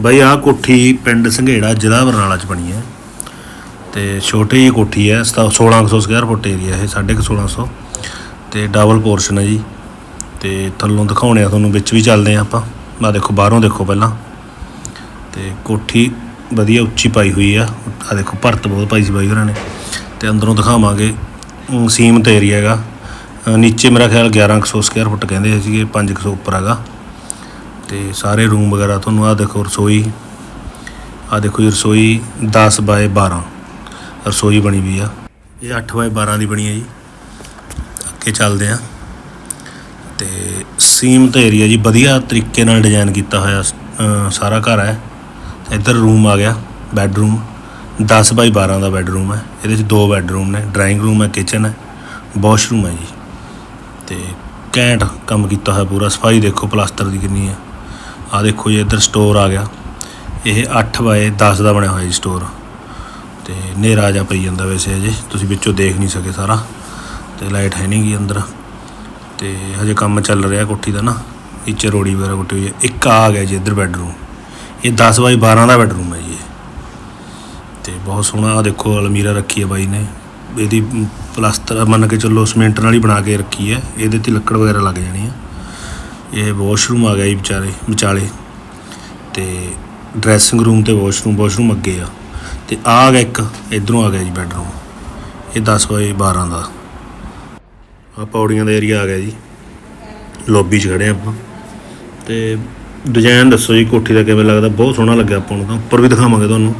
ਬਈ ਆਹ ਕੋਠੀ ਪਿੰਡ ਸੰਘੇੜਾ ਜ਼ਿਲ੍ਹਾ ਬਰਨਾਲਾ ਚ ਬਣੀ ਹੈ ਤੇ ਛੋਟੀ ਜਿਹੀ ਕੋਠੀ ਹੈ, ਸਤਾ- 1600 ਸਕੁਅਰ ਫੁੱਟ ਏਰੀਆ ਇਹ 1650 ਤੇ ਡਬਲ ਪੋਰਸ਼ਨ ਹੈ ਜੀ। ਤੇ ਥੱਲੋਂ ਦਿਖਾਉਣੇ ਆ ਤੁਹਾਨੂੰ, ਵਿੱਚ ਵੀ ਚੱਲਦੇ ਆ ਆਪਾਂ। ਆ ਦੇਖੋ, ਬਾਹਰੋਂ ਦੇਖੋ ਪਹਿਲਾਂ। ਤੇ ਕੋਠੀ ਵਧੀਆ ਉੱਚੀ ਪਾਈ ਹੋਈ ਆ। ਆ ਦੇਖੋ, ਭਰਤ ਬਹੁਤ ਪਾਈ ਸੀ ਬਾਈ ਹੋਰਾਂ ਨੇ। ਤੇ ਅੰਦਰੋਂ ਦਿਖਾਵਾਂਗੇ, ਅਮ ਸੀਮਤ ਏਰੀਆ ਹੈਗਾ। ਨੀਚੇ ਮੇਰਾ ਖਿਆਲ 1100 ਸਕੁਅਰ ਫੁੱਟ ਕਹਿੰਦੇ ਸੀਗੇ 500 ਉੱਪਰ ਹੈਗਾ। ਤੇ ਸਾਰੇ ਰੂਮ ਵਗੈਰਾ ਤੁਹਾਨੂੰ ਆ ਦੇਖੋ ਰਸੋਈ ਆ ਦੇਖੋ ਜੀ ਰਸੋਈ 10 ਬਾਏ 12 ਰਸੋਈ ਬਣੀ ਵੀ ਆ। ਇਹ 8 ਬਾਏ 12 ਦੀ ਬਣੀ ਹੈ ਜੀ। ਅੱਗੇ ਚੱਲਦੇ ਆ। ਤੇ ਸੀਮਤ ਏਰੀਆ ਜੀ, ਵਧੀਆ ਤਰੀਕੇ ਨਾਲ ਡਿਜ਼ਾਈਨ ਕੀਤਾ ਹੋਇਆ ਸਾਰਾ ਘਰ ਹੈ। ਤੇ ਇੱਧਰ ਰੂਮ ਆ ਗਿਆ ਬੈੱਡਰੂਮ 10 ਬਾਈ 12 ਦਾ ਬੈੱਡਰੂਮ ਹੈ। ਇਹਦੇ ਵਿੱਚ ਦੋ ਬੈੱਡਰੂਮ ਨੇ ਡਰਾਇੰਗ ਰੂਮ ਹੈ ਕਿਚਨ ਹੈ ਵਾਸ਼ਰੂਮ ਹੈ ਜੀ। ਤੇ ਘੈਂਟ ਕੰਮ ਕੀਤਾ ਹੋਇਆ ਪੂਰਾ, ਸਫ਼ਾਈ ਦੇਖੋ ਪਲਾਸਟਰ ਦੀ ਕਿੰਨੀ ਹੈ। ਆ ਦੇਖੋ ਜੀ ਇੱਧਰ ਸਟੋਰ ਆ ਗਿਆ। ਇਹ 8 ਬਾਏ 10 ਦਾ ਬਣਿਆ ਹੋਇਆ ਜੀ ਸਟੋਰ ਤੇ ਹਨੇਰਾ ਜਿਹਾ ਪਈ ਜਾਂਦਾ ਵੈਸੇ ਅਜੇ ਤੁਸੀਂ ਵਿੱਚੋਂ ਦੇਖ ਨਹੀਂ ਸਕੇ ਸਾਰਾ। ਤੇ ਲਾਈਟ ਹੈ ਨਹੀਂ ਗੀ ਅੰਦਰ। ਤੇ ਹਜੇ ਕੰਮ ਚੱਲ ਰਿਹਾ ਕੋਠੀ ਦਾ ਨਾ। ਨੀਚੇ ਰੋੜੀ ਵਗੈਰਾ ਕੁੱਟੀ ਹੋਈ ਹੈ। ਇੱਕ ਆ ਗਿਆ ਜੀ ਇੱਧਰ ਬੈੱਡਰੂਮ ਇਹ 10 ਬਾਈ 12 ਦਾ ਬੈੱਡਰੂਮ ਹੈ ਜੀ ਇਹ। ਤੇ ਬਹੁਤ ਸੋਹਣਾ ਆ ਦੇਖੋ ਅਲਮੀਰਾ ਰੱਖੀ ਹੈ ਬਾਈ ਨੇ। ਇਹਦੀ ਮ, ਪਲਾਸਟਰ ਮੰਨ ਕੇ ਚੱਲੋ ਸੀਮੈਂਟ ਨਾਲ ਹੀ ਬਣਾ ਕੇ ਰੱਖੀ ਹੈ। ਇਹਦੇ ਤੇ ਲੱਕੜ ਵਗੈਰਾ ਲੱਗ ਜਾਣੀ ਹੈ। ਇਹ ਵਾਸ਼ਰੂਮ ਆ ਗਿਆ ਜੀ ਵਿਚਾਰੇ ਵਿਚਾਲੇ। ਤੇ ਡਰੈਸਿੰਗ ਰੂਮ ਤੇ ਵਾਸ਼ਰੂਮ ਵਾਸ਼ਰੂਮ ਅੱਗੇ ਆ। ਤੇ ਆ ਗਿਆ ਇੱਕ, ਇਧਰੋਂ ਆ ਗਿਆ ਜੀ ਬੈਡਰੂਮ ਇਹ 10 ਬਾਈ 12 ਦਾ। ਆ ਪੌੜੀਆਂ ਦਾ ਏਰੀਆ ਆ ਗਿਆ ਜੀ। ਲੌਬੀ 'ਚ ਖੜੇ ਆਪਾਂ। ਤੇ ਡਿਜ਼ਾਈਨ ਦੱਸੋ ਜੀ, ਕੋਠੀ ਦਾ ਕਿਵੇਂ ਲੱਗਦਾ? ਬਹੁਤ ਸੋਹਣਾ ਲੱਗਿਆ ਆਪਾਂ ਨੂੰ ਤਾਂ। ਉੱਪਰ ਵੀ ਦਿਖਾਵਾਂਗੇ ਤੁਹਾਨੂੰ।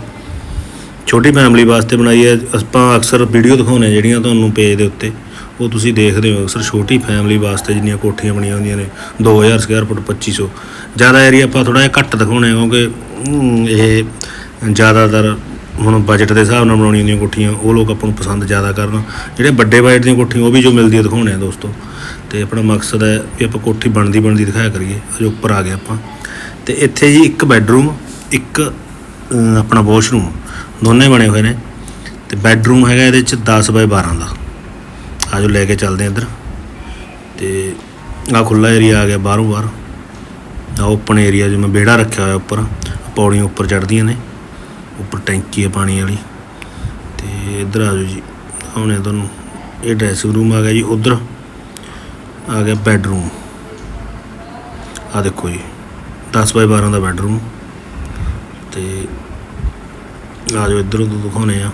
ਛੋਟੀ ਫੈਮਿਲੀ ਵਾਸਤੇ ਬਣਾਈ ਹੈ। ਆਪਾਂ ਅਕਸਰ ਵੀਡੀਓ ਦਿਖਾਉਂਦੇ ਜਿਹੜੀਆਂ ਤੁਹਾਨੂੰ ਪੇਜ ਦੇ ਉੱਤੇ। ਉਹ ਤੁਸੀਂ ਦੇਖਦੇ ਹੋ ਅਕਸਰ ਛੋਟੀ ਫੈਮਿਲੀ ਵਾਸਤੇ ਜਿੰਨੀਆਂ ਕੋਠੀਆਂ ਬਣੀਆਂ ਹੁੰਦੀਆਂ ਨੇ 2000 ਸਕੁਅਰ ਫੁੱਟ 2500 ਜ਼ਿਆਦਾ ਏਰੀਆ ਆਪਾਂ ਥੋੜਾ ਜਿਹਾ ਘੱਟ ਦਿਖਾਉਣੇ ਆ ਕਿਉਂਕਿ ਇਹ ਜ਼ਿਆਦਾਤਰ ਹੁਣ ਬਜਟ ਦੇ ਹਿਸਾਬ ਨਾਲ ਬਣਾਉਣੀਆਂ ਹੁੰਦੀਆਂ ਕੋਠੀਆਂ, ਉਹ ਲੋਕ ਆਪਾਂ ਨੂੰ ਪਸੰਦ ਜ਼ਿਆਦਾ ਕਰਨ। ਜਿਹੜੇ ਵੱਡੇ ਬਜਟ ਦੀਆਂ ਕੋਠੀਆਂ, ਉਹ ਵੀ ਜੋ ਮਿਲਦੀ ਆ ਦਿਖਾਉਣੇ ਆ ਦੋਸਤੋ। ਤੇ ਆਪਣਾ ਮਕਸਦ ਹੈ ਵੀ ਆਪਾਂ ਕੋਠੀ ਬਣਦੀ ਬਣਦੀ ਦਿਖਾਇਆ ਕਰੀਏ, ਅਜੇ ਉੱਪਰ ਆ ਗਏ ਆਪਾਂ। ਤੇ ਇੱਥੇ ਜੀ ਇੱਕ ਬੈੱਡਰੂਮ ਇੱਕ ਆਪਣਾ ਵਾਸ਼ਰੂਮ ਦੋਨੇ ਬਣੇ ਹੋਏ ਨੇ। ਤੇ ਬੈੱਡਰੂਮ ਹੈਗਾ ਇਹਦੇ ਚ 10 ਬਾਏ 12 ਦਾ। ਆਜੋ ਲੈ ਕੇ ਚੱਲਦੇ ਹਾਂ ਇੱਧਰ। ਤੇ ਆ ਖੁੱਲਾ ਏਰੀਆ ਆ ਗਿਆ ਬਾਹਰੋਂ ਬਾਹਰ। ਆ ਓਪਨ ਏਰੀਆ ਜਿਵੇਂ ਵਿਹੜਾ ਰੱਖਿਆ ਹੋਇਆ ਉੱਪਰ, ਪੌੜੀਆਂ ਉੱਪਰ ਚੜ੍ਹਦੀਆਂ ਨੇ। ਉੱਪਰ ਟੈਂਕੀ ਹੈ ਪਾਣੀ ਵਾਲੀ। ਤੇ ਇੱਧਰ ਆ ਜਾਓ ਜੀ, ਆਉਣੇ ਤੁਹਾਨੂੰ। ਇਹ ਡਰੈਸਿੰਗ ਰੂਮ ਆ ਗਿਆ ਜੀ, ਉਧਰ ਆ ਗਿਆ ਬੈੱਡਰੂਮ ਆ ਦੇਖੋ ਜੀ 10 ਬਾਏ 12 ਦਾ ਬੈੱਡਰੂਮ ਤੇ ਆ ਜਾਓ ਇੱਧਰੋਂ ਤੋਂ ਦਿਖਾਉਣੇ ਆ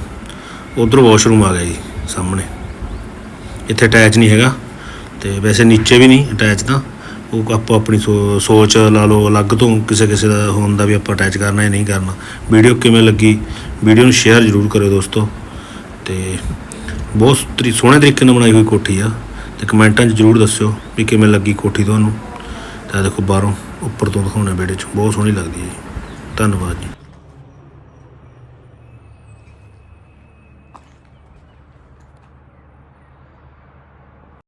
ਉਧਰ ਵਾਸ਼ਰੂਮ ਆ ਗਿਆ ਜੀ, ਸਾਹਮਣੇ। ਇੱਥੇ ਅਟੈਚ ਨਹੀਂ ਹੈਗਾ। ਤੇ ਵੈਸੇ ਨੀਚੇ ਵੀ ਨਹੀਂ ਅਟੈਚ ਤਾਂ। ਉਹ ਆਪੋ ਆਪਣੀ ਸੋ- ਸੋਚ ਲਾ ਲਓ, ਅਲੱਗ ਤੋਂ ਕਿਸੇ ਕਿਸੇ ਦਾ ਹੋਣ ਦਾ ਵੀ ਆਪਾਂ ਅਟੈਚ ਕਰਨਾ ਹੈ ਨਹੀਂ ਕਰਨਾ। ਵੀਡੀਓ ਕਿਵੇਂ ਲੱਗੀ? ਵੀਡੀਓ ਨੂੰ ਸ਼ੇਅਰ ਜ਼ਰੂਰ ਕਰਿਓ ਦੋਸਤੋ। ਤੇ ਬਹੁਤ ਤਰੀ, ਸੋਹਣੇ ਤਰੀਕੇ ਨਾਲ ਬਣਾਈ ਹੋਈ ਕੋਠੀ ਆ। ਤੇ ਕਮੈਂਟਾਂ 'ਚ ਜ਼ਰੂਰ ਦੱਸਿਓ ਵੀ ਕਿਵੇਂ ਲੱਗੀ ਕੋਠੀ ਤੁਹਾਨੂੰ। ਤਾਂ ਦੇਖੋ ਬਾਹਰੋਂ, ਉੱਪਰ ਤੋਂ ਦਿਖਾਉਣਾ ਵੀਡੀਓ 'ਚ। ਬਹੁਤ ਸੋਹਣੀ ਲੱਗਦੀ ਹੈ ਜੀ। ਧੰਨਵਾਦ ਜੀ।